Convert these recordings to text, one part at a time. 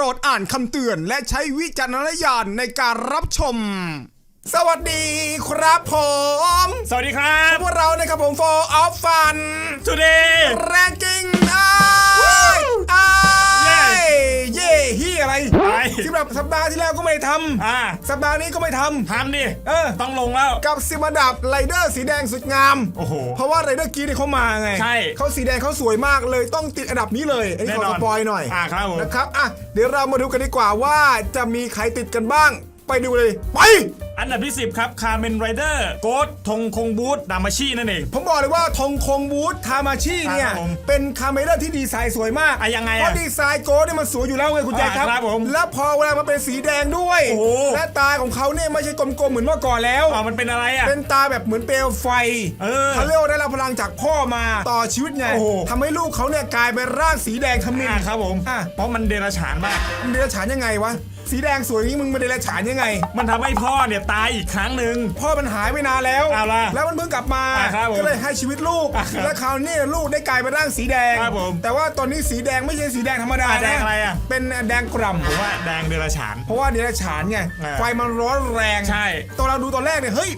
รดอ่านคำเตือน และใช้วิจารณญาณในการรับชม สวัสดีครับผม สวัสดีครับ พวกเรานะครับผมโฟออฟฟัน today แร อะไรสำหรับสัปดาห์ที่แล้วก็ไม่ทอ่าำสัปดาห์นี้ก็ไม่ทำ ทำดิเออ ต้องลงแล้ว กับซิมาดับไรเดอร์สีแดงสุดงาม โอ้โห เพราะว่าไรเดอร์กีเนี่ยเขามาไงใช่เขาสีแดงเขาสวยมากเลยต้องติดอันดับนี้เลย อันนี้ขอแน่นสอนปอยหน่อยอ่าครับผม นะครับอะเดี๋ยวเรามาดูกันดีกว่าว่าจะมีใครติดกันบ้าง ไปดูเลย ไป อันดับที่ 10 ครับคา r เมนไรเดอร์โกดทงคงบูธดามาชีนั่นเอง ผมบอกเลยว่าธงคงบูธทามาชิเนี่ย ครับผมเป็นคาเมล่าที่ดีไซน์สวยมากอะยังไงอะเพราะดีไซน์โกดเนี่ยมันสวยอยู่แล้วไงคุณแจ็คครับอะครับผมแล้วพอเวลามันเป็นสีแดงด้วย โอ้โห และตาของเขาเนี่ยไม่ใช่กลมๆเหมือนเมื่อก่อนแล้ว อ๋อมันเป็นอะไรอะ เป็นตาแบบเหมือนเปลวไฟเออเขาเรียกว่าได้รับพลังจากพ่อมาต่อชีวิตไงโอ้โห ทำให้ลูกเขาเนี่ยกลายเป็นร่างสีแดงทมินอ่าครับผมอะ เพราะมันเดรัจฉานมากมึงเดรัจฉานยังไงวะ สีแดงสวยอย่างนี้มึงมาเดรัจฉานยังไง มันทำให้พ่อเนี่ยตายอีกครั้งหนึ่ง พ่อมันหายไปนานแล้ว เอาล่ะแล้วมันเพิ่งกลับมา อะครับผมก็เลยให้ชีวิตลูก อะครับแล้วคราวนี้ลูกได้กลายเป็นร่างสีแดง ครับผมแต่ว่าตอนนี้สีแดงไม่ใช่สีแดงธรรมดาอะแดนะงอะไรอะ เป็นแดงกร่ำ ผมว่าแดงเดรัจฉาน เพราะว่าเดรัจฉานไงอะไฟมันร้อนแรงใช่ ตอนเราดูตอนแรกเนี่ยเฮ้ย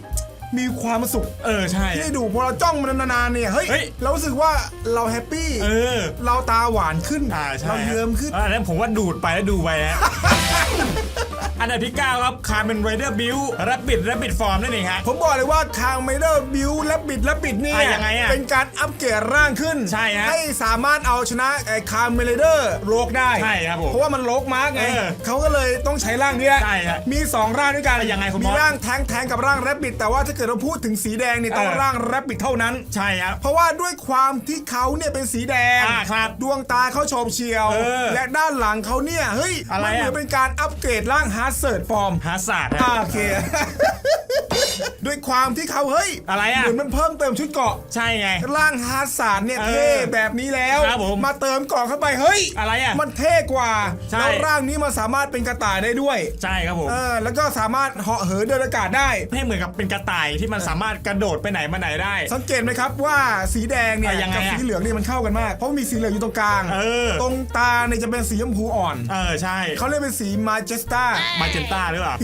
มีความสุขเออใช่ ที่ได้ดูพอเราจ้องมันนานๆเนี่ยเฮ้ยเฮ้ย เรารู้สึกว่าเราแฮปปี้เออเราตาหวานขึ้นอ่าใช่เราเยิ้มขึ้นอ่านั้นผมว่าดูดไปแล้วดูไปฮะ อันดับที่ 9 ครับคา r เมนไรเดอร์บิวรับบิดรับบิดฟอร์มนั่นเองฮะ ผมบอกเลยว่าทางไมเดอร์บิวและบิดและบิดเนี่ยอะยังไงอะเป็นการอัปเกรดร่างขึ้นใช่ฮะให้สามารถเอาชนะไอ้คาร์เมเลเดอร์โลกได้ใช่ครับผมเพราะว่ามันโลกมากไงเออเขาก็เลยต้องใช้ร่างเนี้ยใช่ฮะมี 2 ร่างด้วยกันยังไงคุณมีมอสร่างแทงแทงกับร่างแรบบิดแต่ว่าถ้าเกิดเราพูดถึงสีแดงเนี่ยต้องเออ ร่างแรบบิดเท่านั้น ใช่ครับ เพราะว่าด้วยความที่เขาเนี่ยเป็นสีแดง อ่าครับดวงตาเขาโฉบเฉียว เออและด้านหลังเขาเนี่ย เฮ้ย อะไรมัเหมือนอะเป็นการอัปเกรดร่างฮาร์ดเซิร์ดฟอร์มหาศาสตร์อ่าฮะโอเค ด้วยความที่เขาเฮ้ยอะไรอะเหมือนมันเพิ่มเติมชุดเกราะใช่ไง ร่างฮาร์ดสารเนี่ยเออเท่แบบนี้แล้วครับผมเติมเกราะเข้าไปเฮ้ยอะไรอะมันเท่กว่าใช่ แล้วร่างนี้มันสามารถเป็นกระต่ายได้ด้วยใช่ครับผม เออแล้วก็สามารถเหาะเหินเดินอากาศได้ ให้เหมือนกับเป็นกระต่ายที่มันสามารถกระโดดไปไหนมาไหนได้ สังเกตไหมครับว่าสีแดงเนี่ยอะยังไงกัอะสีเหลืองเนี่ยมันเข้ากันมาก เพราะมีสีเหลืองอยู่ตรงกลาง เออ ตรงตาเนี่ยจะเป็นสีชมพูอ่อน เออใช่เขาเรียกเป็นสีมาเจสตามาเจนต้าหรือเปล่า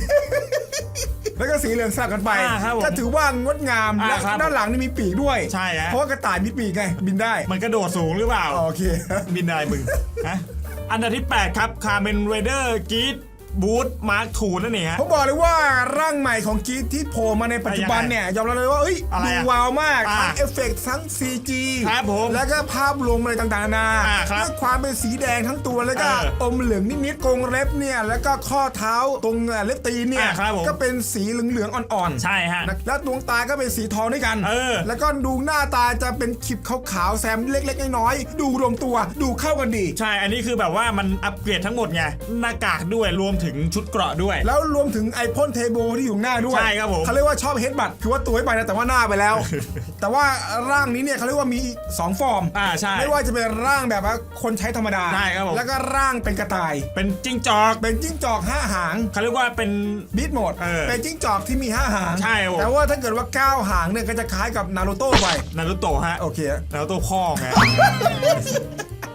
แล้วก็สีเหลืองสลับกันไป อ่าครับผมก็ถือว่างดงาม อ่าและครับด้านหลังนี่มีปีกด้วยใช่ฮะ เพราะว่ากระต่ายมีปีกไงบินได้มันกระโดดสูงหรือเปล่าโอเค บินได้มึง ฮะ อันดับที่ 8 ครับคา r เมนไรเดอร์กีด บูธมาร์คทูนั่นเองฮะ ผมบอกเลยว่าร่างใหม่ของกรีดที่โผล่มาในปัจจุบันเนี่ยยอมรับเลยว่าเอ้ยอะไรดูอะว้าวมากอ่าทั้งเอฟเฟกต์ทั้ง CG ครับผมแล้วก็ภาพรวมอะไรต่างๆนานาอ่าครับด้วยความเป็นสีแดงทั้งตัวแล้วก็เอออมเหลืองนิดๆกรงเล็บเนี่ยแล้วก็ข้อเท้าตรงเล็บตีนเนี่ยอ่าครับผม ก็เป็นสีเหลืองๆอ่อนๆ ใช่ฮะ นะแล้วดวงตาก็เป็นสีทองด้วยกัน เออ แล้วก็ดูหน้าตาจะเป็นขีดขาวๆแซมเล็กๆน้อยๆ ดูรวมตัว ดูเข้ากันดี ใช่ อันนี้คือแบบว่ามันอัปเกรดทั้งหมดไง หน้ากากด้วยรวมถึงชุดเกราะด้วย แล้วรวมถึงไอพ่นเทโบที่อยู่หน้าด้วยใช่ครับผมเขาเรียกว่าชอบเฮดบัตคือว่าตัวไม่ไปนะแต่ว่าหน้าไปแล้ว แต่ว่าร่างนี้เนี่ยเขาเรียกว่ามีสองฟอร์มอ่าใช่ไม่ว่าจะเป็นร่างแบบว่าคนใช้ธรรมดาใช่ครับผมแล้วก็ร่างเป็นกระต่าย เป็นจิ้งจอก เป็นจิ้งจอกห้าหางเขาเรียกว่าเป็นบีทโหมดเออเป็นจิ้งจอกที่มีห้าหางใช่ครับผมแต่ว่าถ้าเกิดว่าเก้าหางเนี่ยก็จะคล้ายกับนารูโต้ไปนารุโตะฮะโอเคนารุโตะพ่อไง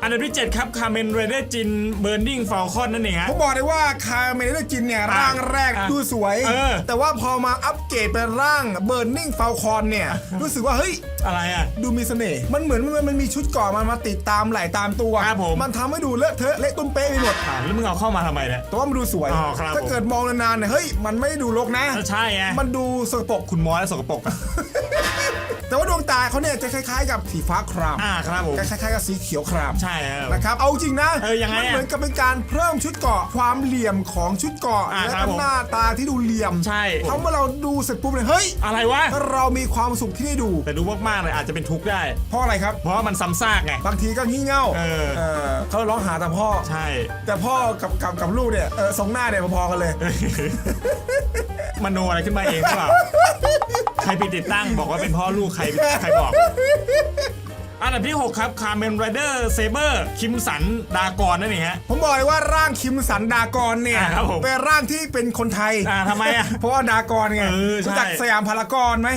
อันดับที่ 7 ครับคา r เมนไรเดอร์จินเบิร์นิงฟอลคอนนั่นเองฮะ ผมบอกเลยว่าคาเมเนจินเนี่ยอะร่างแรกอะดูสวย เออ แต่ว่าพอมาอัปเกรดเป็นร่างเบิร์นิ่งฟาลคอนเนี่ย รู้สึกว่าเฮ้ย อะไรอะ ดูมีเสน่ห์ มันเหมือนมันมันมีชุดเก่อมันมาติดตามไหล่ตามตัวครับผมมันทำให้ดูเลอะเทอะเละตุ้มเป๊ะไปหมด อ่าแล้วมึงเอาเข้ามาทำไมเนี่ย แต่ว่ามันดูสวย อ๋อครับ ถ้าเกิดมองนานๆเนี่ยเฮ้ย มันไม่ได้ดูรกนะ ใช่ไง มันดูสกปรกคุณมอสและสกปรกอะ แต่ว่าดวงตาเขาเนี่ยจะคล้ายๆ กับสีฟ้าครามอ่าครับผมคล้ายๆกับสีเขียวครามใช่ครับนะครับเอาจริงนะเออยังไงมัอะเหมือนกับเป็นการเพิ่มชุดเกราะความเหลี่ยมของชุดเกราะอ่าและครับก็ผมหน้าตาที่ดูเหลี่ยมใช่ทำให้เราดูเสร็จปุ๊บเลยเฮ้ยอะไรวะเรามีความสุขที่ได้ดู แต่ดูมากๆเลยอาจจะเป็นทุกข์ได้ เพราะอะไรครับ เพราะว่ามันซ้ำซากไงบางทีก็งี่เง่าเออเออเขาร้องหาแต่พ่อใช่ แต่พ่อกับกับกับลูกเนี่ยเออสองหน้าเนี่ยพอๆกันเลยมโนอะไรขึ้นมาเองหรือเปล่า ใครไปติดตั้งบอกว่าเป็นพ่อลูกใครใครบอก อันดับที่ 6 ครับคาเมนไรเดอร์เซเบอร์คิมสันดากอนนั่นเองฮะ ผมบอกเลยว่าร่างคิมสันดากรเนี่ยอ่าครับผมเป็นร่างที่เป็นคนไทยอ่าทำไมอะเพราะว่าดากรไงเออใช่ รู้จักสยามพารากอนไหม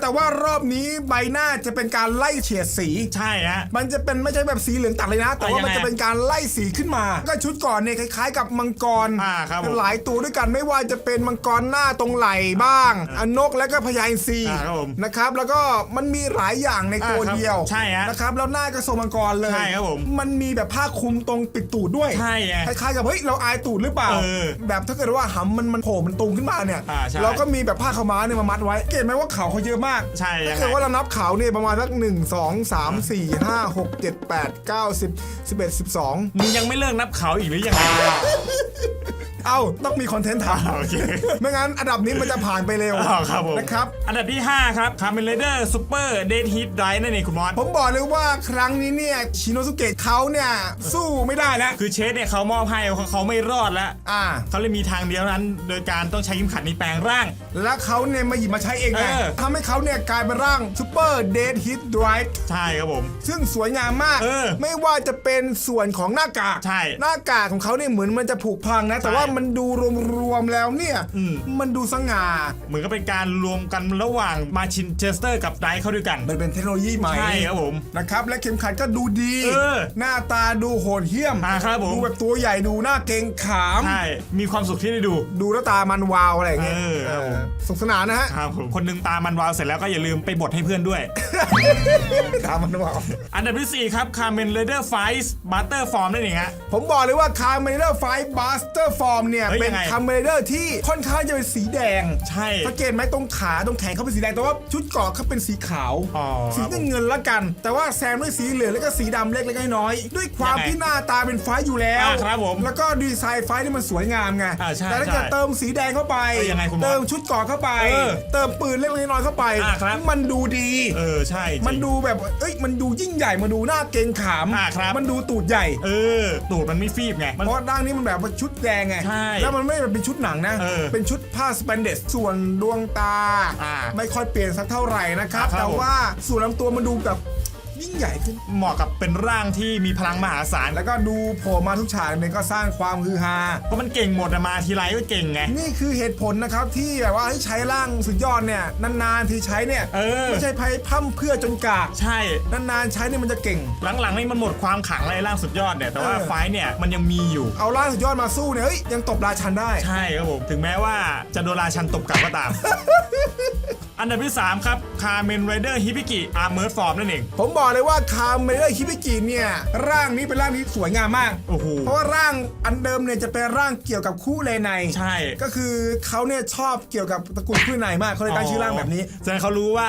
แต่ว่ารอบนี้ใบหน้าจะเป็นการไล่เฉดสี ใช่ฮะ มันจะเป็นไม่ใช่แบบสีเหลืองตัดเลยนะ แต่ว่ายังไงมันจะเป็นการไล่สีขึ้นมา ก็ชุดก่อนเนี่ยคล้ายๆ กับมังกรอ่าครับผมหลายตัวด้วยกันไม่ว่าจะเป็นมังกรหน้าตรงไหล่บ้าง อนนกและก็พญาอินทรีอ่าครับผมนะครับแล้วก็มันมีหลายอย่างในตัวอ่าครับเดียวใช่ฮะนะครับแล้วหน้าก็ทรงมังกรเลยใช่ครับผมมันมีแบบผ้าคลุมตรงปิดตูดด้วยใช่ไงคล้ายๆกับเฮ้ยเราอายตูดหรือเปล่าเออแบบถ้าเกิดว่าหำมันมันโผล่มันตูงขึ้นมาเนี่ยอ่าใช่เราก็มีแบบผ้าขาวม้าเนี่ยมามัดไว้เกตไหมว่าเขาเขาเยอะมากใช่ยังไงถ้าเกิดว่าเรานับเขาเนี่ยประมาณสักหนึ่งสองสามสี่ห้าหกเจ็ดแปดเก้าสิบสิบเอ็ดสิบสองมึงยังไม่เลิกนับเขาอีกหรือยังไง เอ้าต้องมีคอนเทนต์ทโอเคำไม่งั้นอันดับนี้มันจะผ่านไปเร็วอ๋อครับผม นะครับ อันดับที่ 5 ครับคาเมนไรเดอร์ซูเปอร์เดทฮิตไดนั่นเองคุณมอสผมบอกเลยว่าครั้งนี้เนี่ยชิโนสุเกะเขาเนี่ยสู้ไม่ได้แล้ว คือเชสเนี่ยเขามอบให้เขาเขาไม่รอดแล้วอ่า เขาเลยมีทางเดียวนั้น โดยการต้องใช้ยิมขัดในแปลงร่าง แล้วเขาเนี่ยมาหยิบมาใช้เองไงเออ ทำให้เขาเนี่ยกลายเป็นร่างซูเปอร์เดดฮิตไดรฟ์ใช่ครับผม ซึ่งสวยงามมาก เออไม่ว่าจะเป็นส่วนของหน้ากากใช่หน้ากากของเขาเนี่ยเหมือนมันจะผุพังนะ แต่ใช่ว่ามันดูรวมๆแล้วเนี่ย อืม มันดูสง่า เหมือนก็เป็นการรวมกันระหว่างมาชินเชสเตอร์กับไดเข้าด้วยกัน มันเป็นเทคโนโลยีใหม่ใช่ครับผมนะครับ และเข็มขัดก็ดูดี เออหน้าตาดูโหดเหี้ยม อ่าครับผม ดูแบบตัวใหญ่ดูหน้าเกรงขาม ใช่ มีความสุขที่ได้ดู ดูแล้วตามันวาวอะไรอย่างเงี้ยเออครับผมเออสุขสนานนะฮะ ครับผมคนหนึงตามันวาวเสร็จแล้วก็อย่าลืมไปบดให้เพื่อนด้วย ตามันวาว อันดับที่ 4 ครับคาเมนไรเดอร์ไฟส์บัตเตอร์ฟอร์มนั่นเองฮะ ผมบอกเลยว่าคาร์เมเดอร์ไฟบาสเตอร์ฟอร์มเนี่ยเฮ้ยเป็นยังไงคาร์เมเดอร์ที่ค่อนข้างจะเป็นสีแดงใช่ สังเกตไหมตรงขาตรงแขนเขาเป็นสีแดงแต่ว่าชุดเกราะเขาเป็นสีขาว อ๋อสีน้ำเงินละกัน แต่ว่าแซมด้วยสีเหลืองแล้วก็สีดำเล็กๆน้อยๆด้วยความยังไงที่หน้าตาเป็นไฟอยู่แล้ว อ่าครับผมแล้วก็ดีไซน์ไฟที่มันสวยงามไงอ่าใช่แต่ถ้าเกิดใช่เติมสีแดงเข้าไป เออยังไงคุณหมอเติมชุดเกราะเข้าไป เออเติมปืนเล็กๆน้อยๆเข้าไป อ่าครับ มันดูดี เออใช่จริง มันดูแบบ เอ้ย มันดูยิ่งใหญ่ มันดูหน้าเกรงขาม อ่าครับ มันดูตูดใหญ่ เออ ตูดมันไม่ฟีบไงมัน เพราะด้านนี้มันแบบว่าชุดแดงไง ใช่แล้วมันไม่แบบเป็นชุดหนังนะเออเป็นชุดผ้าสเปนเดสส่วนดวงตา อ่าไม่ค่อยเปลี่ยนสักเท่าไหร่นะครับ ครับแต่ผม ว่าส่วนลำตัวมันดูแบบ ยิ่งใหญ่ขึ้นเหมาะกับเป็นร่างที่มีพลังมหาศาลแล้วก็ดูโผล่มาทุกฉากเนี่ยก็สร้างความฮือฮาเพราะมันเก่งหมดอะมาทีไรก็เก่งไงนี่คือเหตุผลนะครับที่แบบว่าให้ใช้ร่างสุดยอดเนี่ยนานๆทีใช้เนี่ยเออไม่ใช่ไพ่พั่มเพื่อจนกากใช่นานๆใช้เนี่ยมันจะเก่ง หลังๆนี่มันหมดความขลังอะไรร่างสุดยอดเนี่ยแต่ว่าเออไฟท์เนี่ยมันยังมีอยู่เอาร่างสุดยอดมาสู้เนี่ยเฮ้ยยังตบราชันได้ใช่ครับผมถึงแม้ว่าจะโดนราชันตบกลับก็ตาม อันดับที่ 3 ครับคาเมนไรเดอร์ฮิบิกิอาร์เมอร์ฟอร์มนั่นเอง ผมบอกเลยว่าคาเมเลอร์ฮิบิกิเนี่ย ร่างนี้เป็นร่างที่สวยงามมาก โอ้โห เพราะว่าร่างอันเดิมเนี่ยจะเป็นร่างเกี่ยวกับคู่เลไนใช่ ก็คือเขาเนี่ยชอบเกี่ยวกับตระกูลคู่เลไนมากเขาเลยตั้งชื่อร่างแบบนี้ แสดงเขารู้ว่า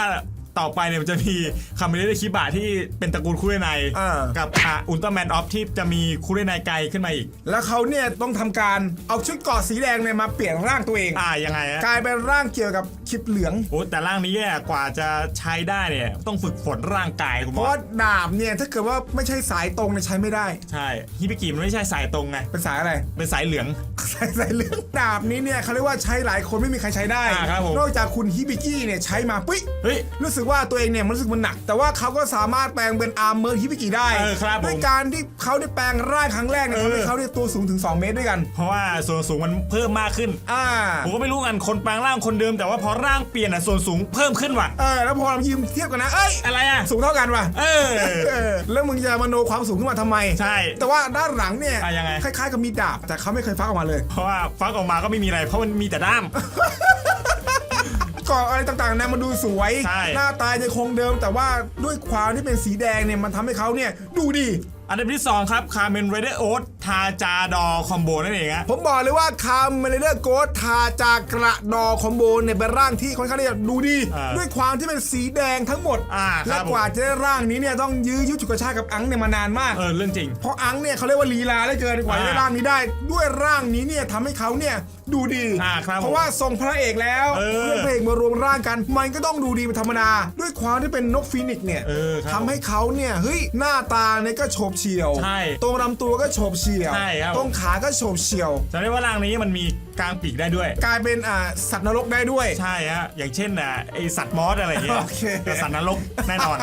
ต่อไปเนี่ยมันจะมีคาเมนไรเดอร์คิบะที่เป็นตระกูลคูเรไนอ่า กับอ่าอุลตร้าแมนออฟที่จะมีคูเรไนไกลขึ้นมาอีก แล้วเขาเนี่ยต้องทำการเอาชุดเกราะสีแดงเนี่ยมาเปลี่ยนร่างตัวเอง อ่ายังไงฮะกลายเป็นร่างเกี่ยวกับคลิปเหลือง โอ้แต่ร่างนี้เนี่ยกว่าจะใช้ได้เนี่ยต้องฝึกฝนร่างกายคุณเพหมราะอว่าดาบเนี่ยถ้าเกิดว่าไม่ใช่สายตรงเนี่ยใช้ไม่ได้ ใช่ฮิบิกิมันไม่ใช่สายตรงไงเป็นสายอะไร เป็นสายเหลือง สายสายเหลืองดาบนี้เนี่ยเขาเรียกว่าใช้หลายคนไม่มีใครใช้ได้ อ่าครับผม นอกจากคุณฮิบิกี้เนี่ยใช้มาปุ๊ยเฮ้ย รู้สึกว่าตัวเองเนี่ยมันรู้สึกมันหนัก แต่ว่าเขาก็สามารถแปลงเป็นอาร์เมอร์ฮิบิกิได้เออครับผม ด้วยการที่เขาได้แปลงร่างครั้งแรกเนี่ยเออทำให้เขาเนี่ยตัวสูงถึง 2 เมตรด้วยกัน เพราะว่าส่วนสูงมันเพิ่มมากขึ้น อ่า ผมก็ไม่รู้กันคนแปลงร่างคนเดิม แต่ว่าพอร่างเปลี่ยนอะส่วนสูงเพิ่มขึ้นว่ะ เออแล้วพอเรายืมเทียบกันนะ เอ้ย อะไรอะ สูงเท่ากันว่ะเออ เออแล้วมึงจะมโนความสูงขึ้นมาทำไม ใช่ แต่ว่าด้านหลังเนี่ยอะยังไง คล้ายๆกับมีดาบแต่เขาไม่เคยฟักออกมาเลย เพราะว่าฟักออกมาก็ไม่มีอะไร เพราะมันมีแต่ด้าม ก่อนอะไรต่างๆนะมันดูสวย ใช่ หน้าตายังคงเดิม แต่ว่าด้วยความที่เป็นสีแดงเนี่ยมันทำให้เขาเนี่ยดูดี อันดับที่ 2 ครับคาเมนไรเดอร์โอ๊ตทาจาดอคอมโบนั่นเองฮะผมบอกเลยว่าคาเมเลเดอร์โกสทาจากระดอคอมโบเนี่ยเป็นร่างที่ค่อนข้างที่จะดูดีอ่าด้วยความที่เป็นสีแดงทั้งหมดอ่าครับและกว่าจะได้ร่างนี้เนี่ยต้องยื้อยุดฉุกกระชากกับอังเนี่ยมานานมาก เออเรื่องจริง เพราะอังเนี่ยเขาเรียกว่าลีลาได้เกินกว่าจะได้อ่าร่างนี้ได้ ด้วยร่างนี้เนี่ยทำให้เขาเนี่ยดูดีอ่าครับเพราะว่าทรงพระเอกแล้วเออเพื่อนพระเอกมารวมร่างกัน มันก็ต้องดูดีเป็นธรรมดา ด้วยความที่เป็นนกฟีนิกซ์เนี่ยเออครับทำให้เขาเนี่ยเฮ้ยหน้าตาเนี่ยก็โฉบเฉี่ยวใช่ตรงลำตัวก็โฉบเฉี่ยวฉียว ใช่ครับ ตรงขาก็โฉบเฉียวจะได้ว่าร่างนี้มันมีกลางปีกได้ด้วย กลายเป็นอ่าสัตว์นรกได้ด้วย ใช่ฮะ อย่างเช่นอะไอสัตว์มอสอะไรอย่างเงี้ยโอเค แต่สัตว์นรกแน่นอน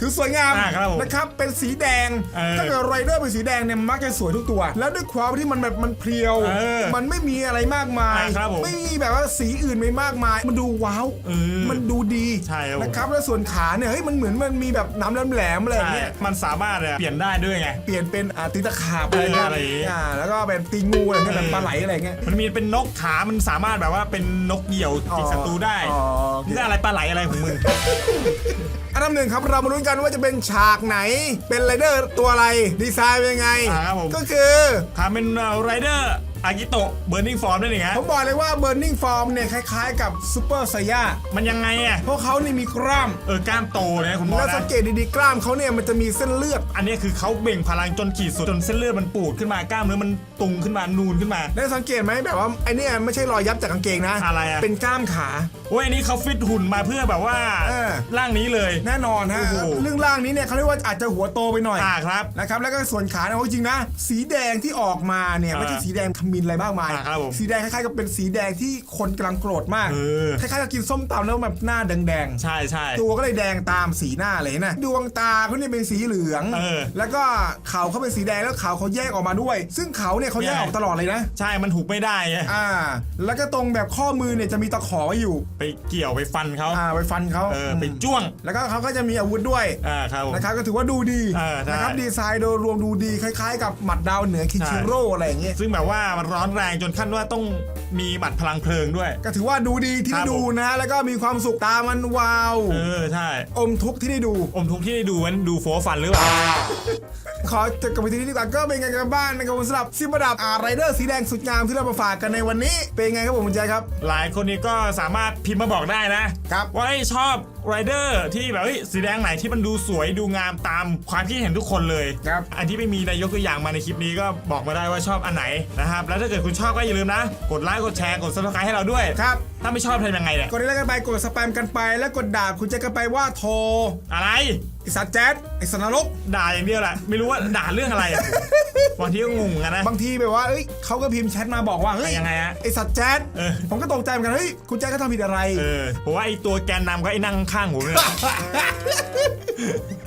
คือสวยงามอ่าครับผมนะครับ เป็นสีแดง เออถ้าเกิดไรเดอร์เป็นสีแดงเนี่ยมักจะสวยทุกตัว แล้วด้วยความที่มันแบบมันเพรียว เออมันไม่มีอะไรมากมาย อ่าครับผมไม่มีแบบว่าสีอื่นไม่มากมาย มันดูว้าว เออมันดูดีใช่ครับผม นะครับ แล้วส่วนขาเนี่ย เฮ้ย มันเหมือนมันมีแบบน้ำแหลมๆอะไรอย่างเงี้ยมันสามารถอะเปลี่ยนได้ด้วยไง เปลี่ยนเป็นอ่าตีตะขาบเออเงี้ยอะไรอย่างเงี้ย อ่าแล้วก็เป็นตีงูอะไรเงี้ยเอแบอบปลาไหลอะไรเงี้ยมันมีเป็นนกขา มันสามารถแบบว่าเป็นนกเหยี่ยวจิกศัตรูได้อ๋อนี่อะไรปลาไหลอะไรของมึง อันดับหนึ่งครับเรามาลุ้นกันว่าจะเป็นฉากไหน เป็นไรเดอร์ตัวอะไรดีไซน์เป็นยังไง อ่าครับผม ก็คือคาเป็นไรเดอร์ อากิโตะเบ r ร์ i ิ g งฟอร์มนั่นเองฮะผมบอกเลยว่า Burning Form เนี่ยคล้ายๆ กับซูเปอร์ไซย่ามันยังไงอะเพราะเขานี่มีกล้ามเออกล้ามโตนะคุณหมอแล้วสันะงเกตดีๆกล้ามเขาเนี่ยมันจะมีเส้นเลือด อันนี้คือเขาเบ่งพลังจนขีดสุดจนเส้นเลือดมันปูดขึ้นมากล้ามเนื้อมันตุงขึ้นมานูนขึ้นมา ได้สังเกตไหมแบบว่าไอเนี่ยไม่ใช่รอยยับจากกางเกงนะอะไรอะ เป็นกล้ามขา โอ้ยอันนี้เขาฟิตหุ่นมาเพื่อแบบว่าเออ ร่างนี้เลย แน่นอนฮะโอ้โห เรื่องร่างนี้เนี่ยเขาเรียกว่าอาจจะหัวโตไปหน่อยอ่าครับ นะครับแล้วก็ส่วนขาเนี่ยเอาจริงๆนะสีแดงที่ออกมาเนี่ยอ่าไม่ใช่สีแดงขมิ้นอะไรมากมาย อ่าครับผมสีแดงคล้ายๆกับเป็นสีแดงที่คนกำลังโกรธมาก เออ คล้ายๆกับกินส้มตำแล้วแบบหน้าแดงๆใช่ใช่ตัวก็เลยแดงตามสีหน้าเลยนะ ดวงตาเขาเนี่ยเป็นสีเหลือง เออแล้วก็เขาเขาเป็นสีแดงแล้วเขาเขาแยกออกมาด้วย ซึ่งเขาเนี่ยเขาแยกแยก ออกตลอดเลยนะ ใช่มันถูกไม่ได้ไงอ่า แล้วก็ตรงแบบข้อมือเนี่ยจะมีตะขอไว้อยู่ ไปเกี่ยวไปฟันเขาอ่าไปฟันเขาเออไปมจ้วงแล้วก็เขาก็จะมีอาวุธด้วย อ่าครับผม นะครับก็ถือว่าดูดีเออใช่นะครับดีไซน์โดยรวมดูดีคล้ายๆ กับหมัดดาวเหนือคิชิโร่อะไรอย่างเงี้ย ซึ่งแบบว่ามันร้อนแรงจนขั้นว่าต้องมีหมัดพลังเพลิงด้วย ก็ถือว่าดูดีที่ครัได้บดูนะฮะแล้วก็มีความสุขตามันวาว เออใช่ อมทุกข์ที่ได้ดู อมทุกที่ได้ดูมันดูโฟฟันหรือเปล่า ขอจบกับวิธีนี้ดีกว่าก็เป็นไงกันบ้างนะครับผมสำหรับซิมบดับอาไรเดอร์สีแดงสุดงามที่เรามาฝากกันในวันนี้ เป็นไงครับผมคุณใจครับ หลายคนนี้ก็สามารถพิมพ์มาบอกได้นะครับ ว่าเอ้ยชอบ ไรเดอร์ที่แบบเฮ้ยสีแดงไหนที่มันดูสวยดูงามตามความคิดเห็นทุกคนเลยครับ อันที่ไม่มีนายกตัวอย่างมาในคลิปนี้ก็บอกมาได้ว่าชอบอันไหนนะครับ แล้วถ้าเกิดคุณชอบก็อย่าลืมนะ กดไลค์กดแชร์กดซับสไครต์ให้เราด้วยครับ ถ้าไม่ชอบทำยังไงเนี่ยกดไลค์กันไปกดสแปมกันไป แล้วกดด่าคุณแจ็คกันไปว่าโทรอะไรไอสัตว์แจ๊ดไอสัตว์นรกด่าอย่างเดียวแหละไม่รู้ว่าด่าเรื่องอะไรอะ บางทีก็งงเหมือนกันนะ บางทีแบบว่าเอ้ยเขาก็พิมพ์แชทมาบอกว่าเฮ้ยยังไงฮะไอสัตว์แจ๊ดเออ ผมก็ตกใจเหมือนกันเฮ้ยคุณแจ๊ดเขาทำผิดอะไร เออผมว่าไอตัวแกนนำก็ไอนั่งข้างผมเนี่ย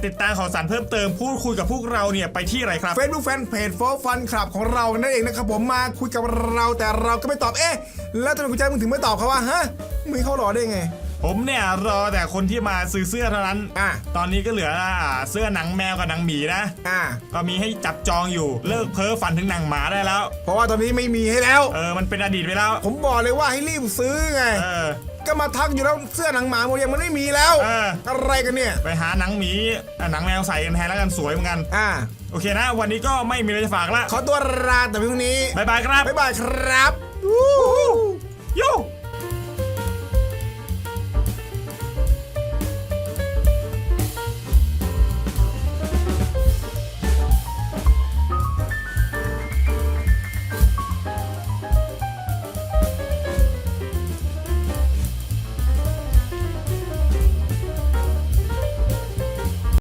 ติดตามข่าวสารเพิ่มเติมพูดคุยกับพวกเราเนี่ยไปที่อะไรครับ เฟซบุ๊กแฟนเพจโฟฟันคลับของเรานั่นเองนะครับผมมาคุยกับเราแต่เราก็ไม่ตอบเอ๊ะ แล้วทำไมคุณแจ๊ดมึงถึงไม่ตอบเขาว่าฮะมึงเข้าหรอได้ไง ผมเนี่ยรอแต่คนที่มาซื้อเสื้อเท่านั้น อะ ตอนนี้ก็เหลืออ่าเสื้อหนังแมวกับหนังหมีนะ อ่า ก็มีให้จับจองอยู่ เลิกเพ้อฝันถึงหนังหมาได้แล้ว เพราะว่าตอนนี้ไม่มีให้แล้ว เออ มันเป็นอดีตไปแล้ว ผมบอกเลยว่าให้รีบซื้อไง เออ ก็มาทักอยู่แล้วเสื้อหนังหมาโมยังมันไม่มีแล้ว เออ อะไรกันเนี่ย ไปหาหนังหมีอะหนังแมวใส่กันแทนแล้วกันสวยเหมือนกัน อ่า โอเคนะ วันนี้ก็ไม่มีอะไรจะฝากละขอตัวลาแต่เพียงเท่านี้บายบายครับ บ๊ายบายครับ ยู